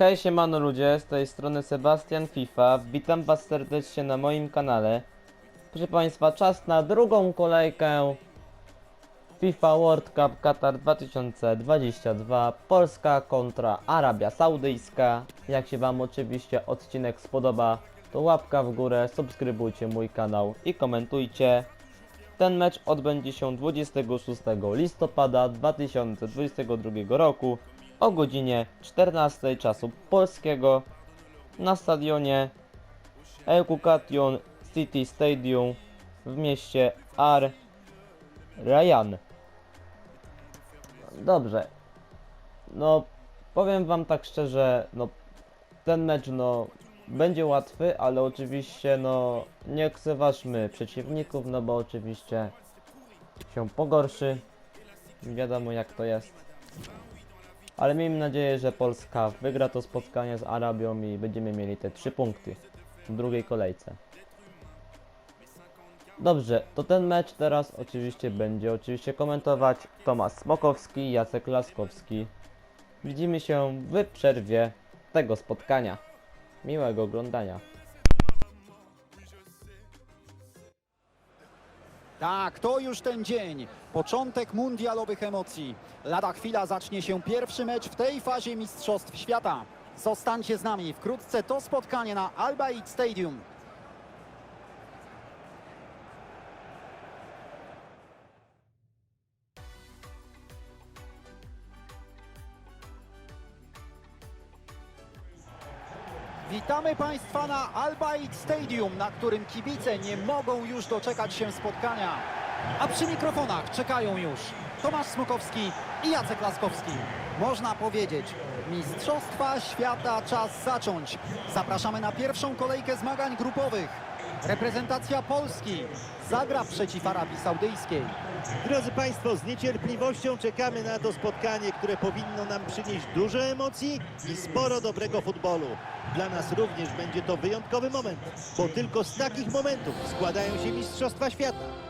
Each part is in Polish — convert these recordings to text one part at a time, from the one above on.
Hej siemano ludzie, z tej strony Sebastian FIFA, witam was serdecznie na moim kanale. Proszę państwa, czas na drugą kolejkę FIFA World Cup Qatar 2022 Polska kontra Arabia Saudyjska. Jak się wam oczywiście odcinek spodoba, to łapka w górę, subskrybujcie mój kanał i komentujcie. Ten mecz odbędzie się 26 listopada 2022 roku o godzinie 14 czasu polskiego na stadionie El Kukation City Stadium w mieście Ar Rayyan. Dobrze. No, powiem wam tak szczerze, no ten mecz no będzie łatwy, ale oczywiście no nie lekceważmy przeciwników, no bo oczywiście się pogorszy. Wiadomo jak to jest. Ale miejmy nadzieję, że Polska wygra to spotkanie z Arabią i będziemy mieli te trzy punkty w drugiej kolejce. Dobrze, to ten mecz teraz oczywiście będzie oczywiście komentować Tomasz Smokowski i Jacek Laskowski. Widzimy się w przerwie tego spotkania. Miłego oglądania. Tak, to już ten dzień. Początek mundialowych emocji. Lada chwila zacznie się pierwszy mecz w tej fazie Mistrzostw Świata. Zostańcie z nami. Wkrótce to spotkanie na Al Bayt Stadium. Witamy Państwa na Al Bayt Stadium, na którym kibice nie mogą już doczekać się spotkania. A przy mikrofonach czekają już Tomasz Smokowski i Jacek Laskowski. Można powiedzieć, Mistrzostwa Świata czas zacząć. Zapraszamy na pierwszą kolejkę zmagań grupowych. Reprezentacja Polski zagra przeciw Arabii Saudyjskiej. Drodzy Państwo, z niecierpliwością czekamy na to spotkanie, które powinno nam przynieść dużo emocji i sporo dobrego futbolu. Dla nas również będzie to wyjątkowy moment, bo tylko z takich momentów składają się Mistrzostwa Świata.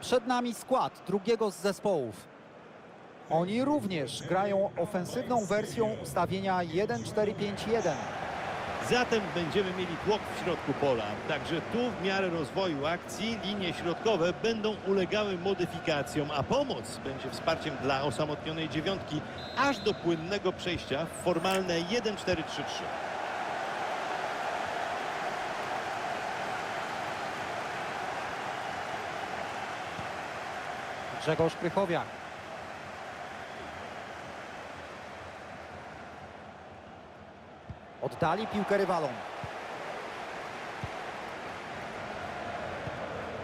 Przed nami skład drugiego z zespołów. Oni również grają ofensywną wersją ustawienia 1-4-5-1. Zatem będziemy mieli tłok w środku pola. Także tu w miarę rozwoju akcji linie środkowe będą ulegały modyfikacjom, a pomoc będzie wsparciem dla osamotnionej dziewiątki aż do płynnego przejścia w formalne 1-4-3-3. Grzegorz Krychowiak. Oddali piłkę rywalom.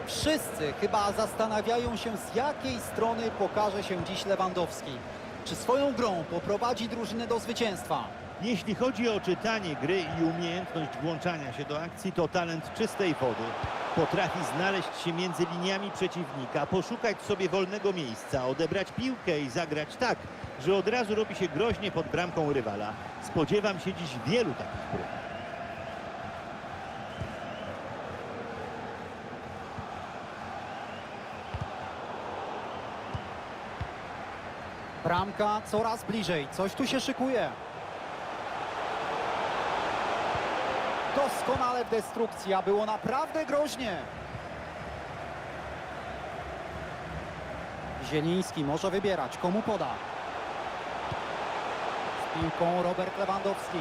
Wszyscy chyba zastanawiają się, z jakiej strony pokaże się dziś Lewandowski. Czy swoją grą poprowadzi drużynę do zwycięstwa? Jeśli chodzi o czytanie gry i umiejętność włączania się do akcji, to talent czystej wody. Potrafi znaleźć się między liniami przeciwnika, poszukać sobie wolnego miejsca, odebrać piłkę i zagrać tak, że od razu robi się groźnie pod bramką rywala. Spodziewam się dziś wielu takich prób. Bramka coraz bliżej, coś tu się szykuje. Doskonale w destrukcji, a było naprawdę groźnie. Zieliński może wybierać, komu poda. Z piłką Robert Lewandowski.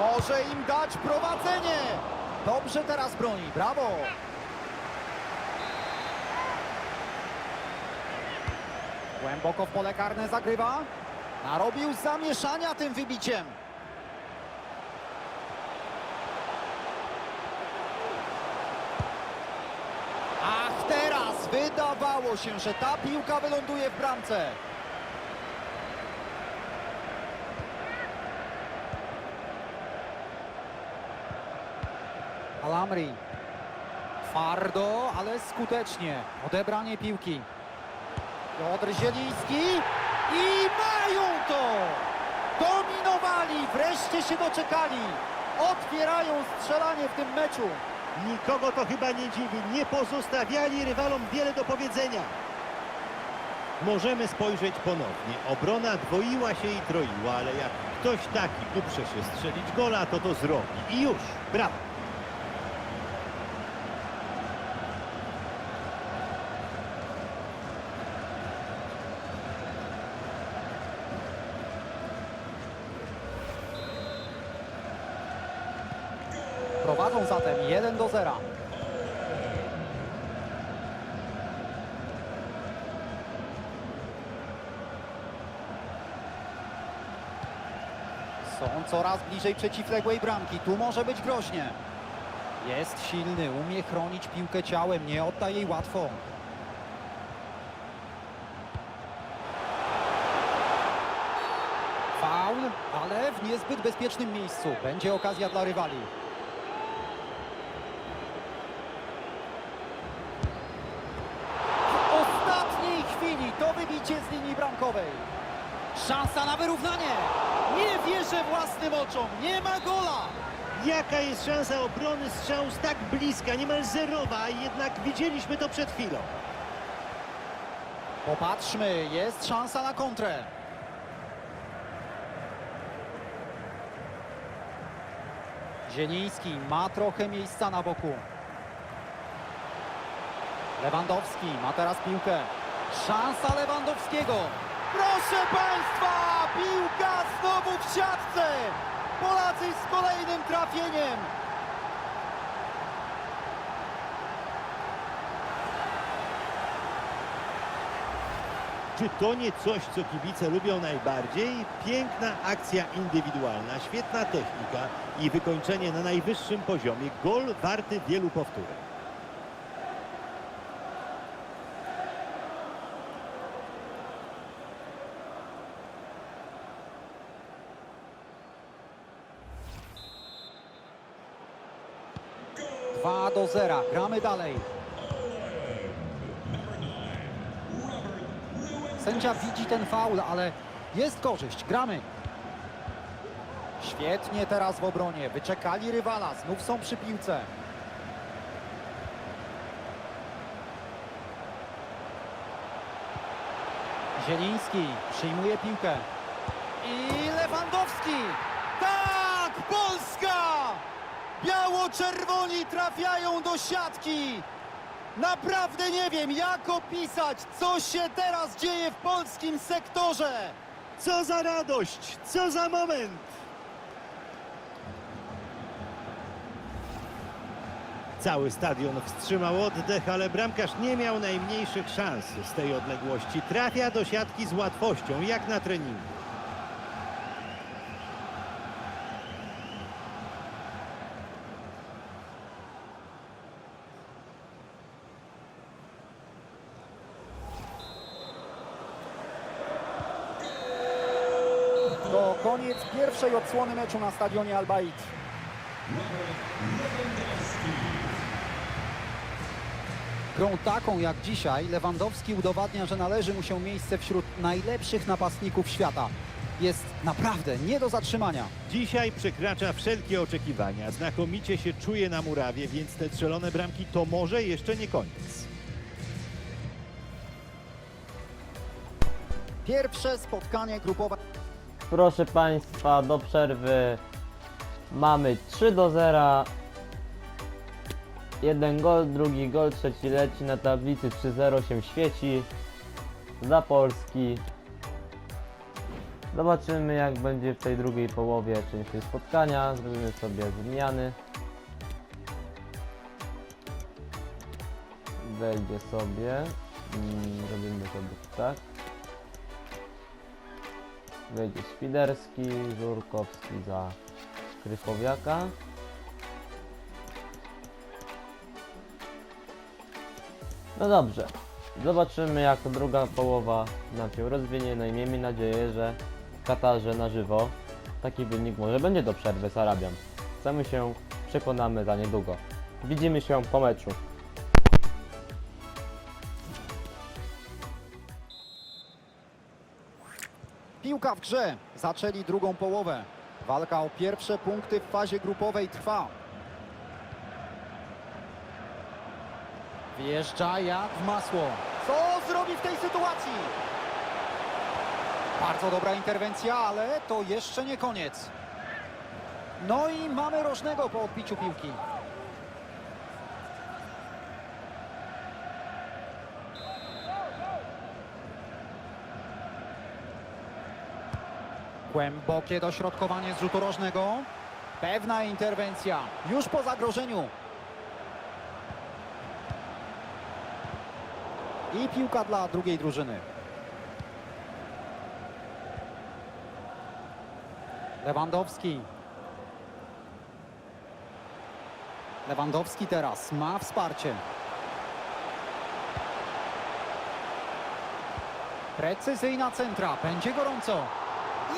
Może im dać prowadzenie. Dobrze teraz broni, brawo. Głęboko w pole karne zagrywa. Narobił zamieszania tym wybiciem. Ach, teraz wydawało się, że ta piłka wyląduje w bramce. Alamri. Twardo, ale skutecznie. Odebranie piłki. Piotr Zieliński i mają to! Dominowali, wreszcie się doczekali. Otwierają strzelanie w tym meczu. Nikogo to chyba nie dziwi. Nie pozostawiali rywalom wiele do powiedzenia. Możemy spojrzeć ponownie. Obrona dwoiła się i troiła, ale jak ktoś taki uprze się strzelić gola, to to zrobi. I już. Brawo. Prowadzą zatem 1 do 0. Są coraz bliżej przeciwległej bramki. Tu może być groźnie. Jest silny, umie chronić piłkę ciałem, nie odda jej łatwo. Faul, ale w niezbyt bezpiecznym miejscu. Będzie okazja dla rywali. W ostatniej chwili to wybicie z linii bramkowej. Szansa na wyrównanie. Nie wierzę własnym oczom. Nie ma gola. Jaka jest szansa obrony strzału z tak bliska, niemal zerowa, jednak widzieliśmy to przed chwilą. Popatrzmy, jest szansa na kontrę. Zieliński ma trochę miejsca na boku. Lewandowski ma teraz piłkę. Szansa Lewandowskiego. Proszę Państwa, piłka znowu w siatce. Polacy z kolejnym trafieniem. Czy to nie coś, co kibice lubią najbardziej? Piękna akcja indywidualna, świetna technika i wykończenie na najwyższym poziomie. Gol warty wielu powtórek. Dwa do zera. Gramy dalej. Sędzia widzi ten faul, ale jest korzyść. Gramy. Świetnie teraz w obronie. Wyczekali rywala. Znów są przy piłce. Zieliński przyjmuje piłkę. I Lewandowski. Tak! Polska! Biało-czerwoni trafiają do siatki. Naprawdę nie wiem, jak opisać, co się teraz dzieje w polskim sektorze. Co za radość! Co za moment! Cały stadion wstrzymał oddech, ale bramkarz nie miał najmniejszych szans z tej odległości. Trafia do siatki z łatwością, jak na treningu. Koniec pierwszej odsłony meczu na stadionie Albaid. Grą taką jak dzisiaj Lewandowski udowadnia, że należy mu się miejsce wśród najlepszych napastników świata. Jest naprawdę nie do zatrzymania. Dzisiaj przekracza wszelkie oczekiwania. Znakomicie się czuje na murawie, więc te strzelone bramki to może jeszcze nie koniec. Pierwsze spotkanie grupowe. Proszę Państwa, do przerwy mamy 3 do 0. Jeden gol, drugi gol, trzeci leci na tablicy 3-0 się świeci dla Polski. Zobaczymy jak będzie w tej drugiej połowie części spotkania. Zrobimy sobie zmiany. Wejdzie sobie. Mm, Robimy sobie tak. Wejdzie Świderski, Żurkowski za Krychowiaka. No dobrze. Zobaczymy jak druga połowa nam się rozwinie. No i miejmy nadzieję, że w Katarze na żywo taki wynik może będzie do przerwy z Arabią. Sami się przekonamy za niedługo. Widzimy się po meczu. Piłka w grze. Zaczęli drugą połowę. Walka o pierwsze punkty w fazie grupowej trwa. Wjeżdża jak w masło. Co zrobi w tej sytuacji? Bardzo dobra interwencja, ale to jeszcze nie koniec. No i mamy rożnego po odbiciu piłki. Głębokie dośrodkowanie z rzutu rożnego. Pewna interwencja. Już po zagrożeniu. I piłka dla drugiej drużyny. Lewandowski. Lewandowski teraz ma wsparcie. Precyzyjna centra. Będzie gorąco.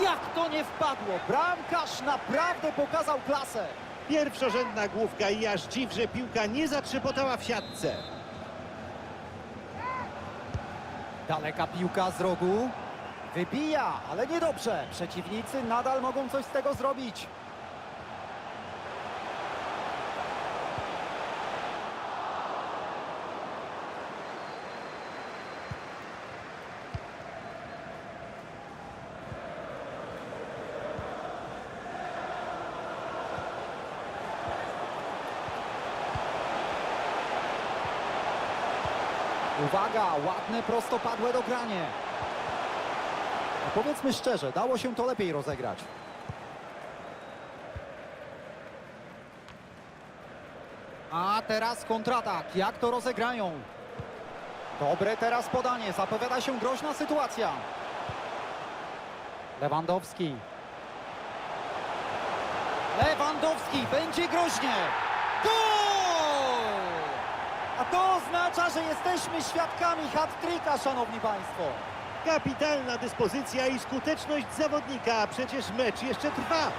Jak to nie wpadło? Bramkarz naprawdę pokazał klasę. Pierwszorzędna główka i aż dziw, że piłka nie zatrzepotała w siatce. Daleka piłka z rogu. Wybija, ale niedobrze. Przeciwnicy nadal mogą coś z tego zrobić. Uwaga, ładne prostopadłe dogranie. No powiedzmy szczerze, dało się to lepiej rozegrać. A teraz kontratak. Jak to rozegrają? Dobre teraz podanie. Zapowiada się groźna sytuacja. Lewandowski. Lewandowski. Będzie groźnie. Gol! To oznacza, że jesteśmy świadkami hat-tricka, szanowni państwo. Kapitalna dyspozycja i skuteczność zawodnika, a przecież mecz jeszcze trwa.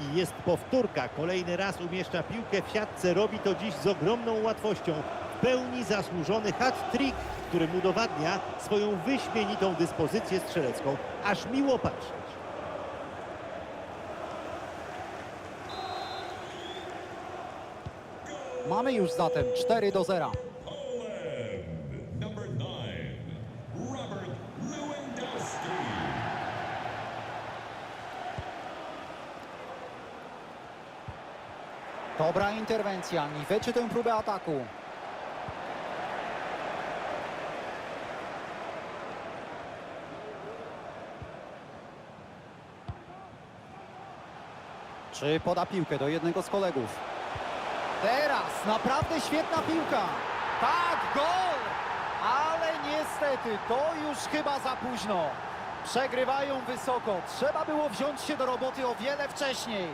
I jest powtórka. Kolejny raz umieszcza piłkę w siatce. Robi to dziś z ogromną łatwością. W pełni zasłużony hat-trick, którym udowadnia swoją wyśmienitą dyspozycję strzelecką. Aż miło patrzeć. Mamy już zatem 4 do 0. Number nine, Robert Lewandowski. Dobra interwencja, niweczy tę próbę ataku. Czy poda piłkę do jednego z kolegów? Teraz naprawdę świetna piłka. Tak, gol! Ale niestety to już chyba za późno. Przegrywają wysoko. Trzeba było wziąć się do roboty o wiele wcześniej.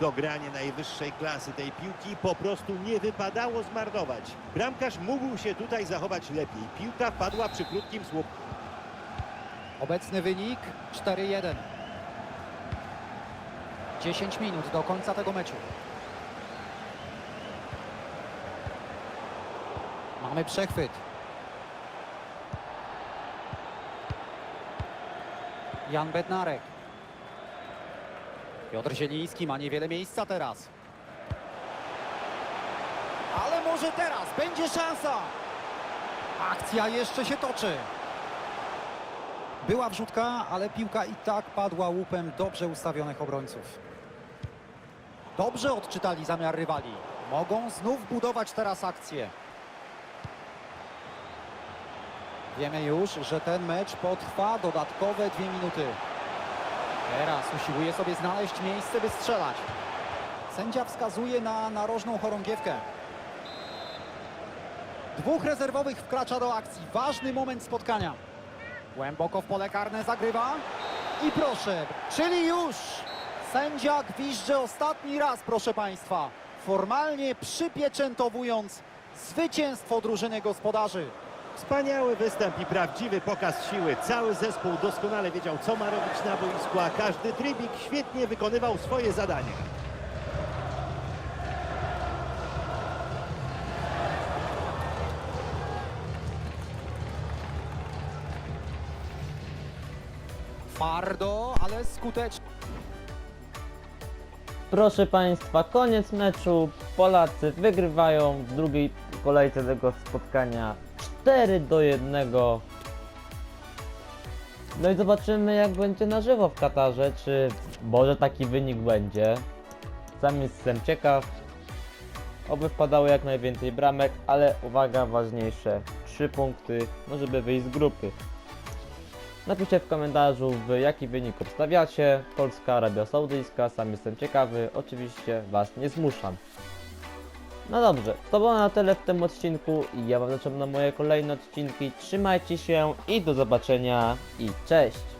Dogranie najwyższej klasy tej piłki po prostu nie wypadało zmarnować. Bramkarz mógł się tutaj zachować lepiej. Piłka padła przy krótkim słupku. Obecny wynik 4-1. 10 minut do końca tego meczu. Mamy przechwyt. Jan Bednarek. Piotr Zieliński ma niewiele miejsca teraz. może teraz będzie szansa. Akcja jeszcze się toczy. Była wrzutka, ale piłka i tak padła łupem dobrze ustawionych obrońców. Dobrze odczytali zamiar rywali. Mogą znów budować teraz akcję. Wiemy już, że ten mecz potrwa dodatkowe dwie minuty. Teraz usiłuje sobie znaleźć miejsce, by strzelać. Sędzia wskazuje na narożną chorągiewkę. Dwóch rezerwowych wkracza do akcji. Ważny moment spotkania. Głęboko w pole karne zagrywa. I proszę, czyli już sędzia gwizdże ostatni raz, proszę Państwa. Formalnie przypieczętowując zwycięstwo drużyny gospodarzy. Wspaniały występ i prawdziwy pokaz siły. Cały zespół doskonale wiedział, co ma robić na boisku, a każdy trybik świetnie wykonywał swoje zadanie. Twardo, ale skutecznie. Proszę Państwa, koniec meczu. Polacy wygrywają w drugiej kolejce tego spotkania 4 do 1. No i zobaczymy jak będzie na żywo w Katarze, czy może taki wynik będzie. Sam jestem ciekaw. Oby wpadało jak najwięcej bramek, ale uwaga, ważniejsze 3 punkty, no żeby wyjść z grupy. Napiszcie w komentarzu, w jaki wynik obstawiacie. Polska, Arabia Saudyjska, sam jestem ciekawy. Oczywiście Was nie zmuszam. No dobrze, to było na tyle w tym odcinku ja Wam zaczynam na moje kolejne odcinki. Trzymajcie się i do zobaczenia i cześć!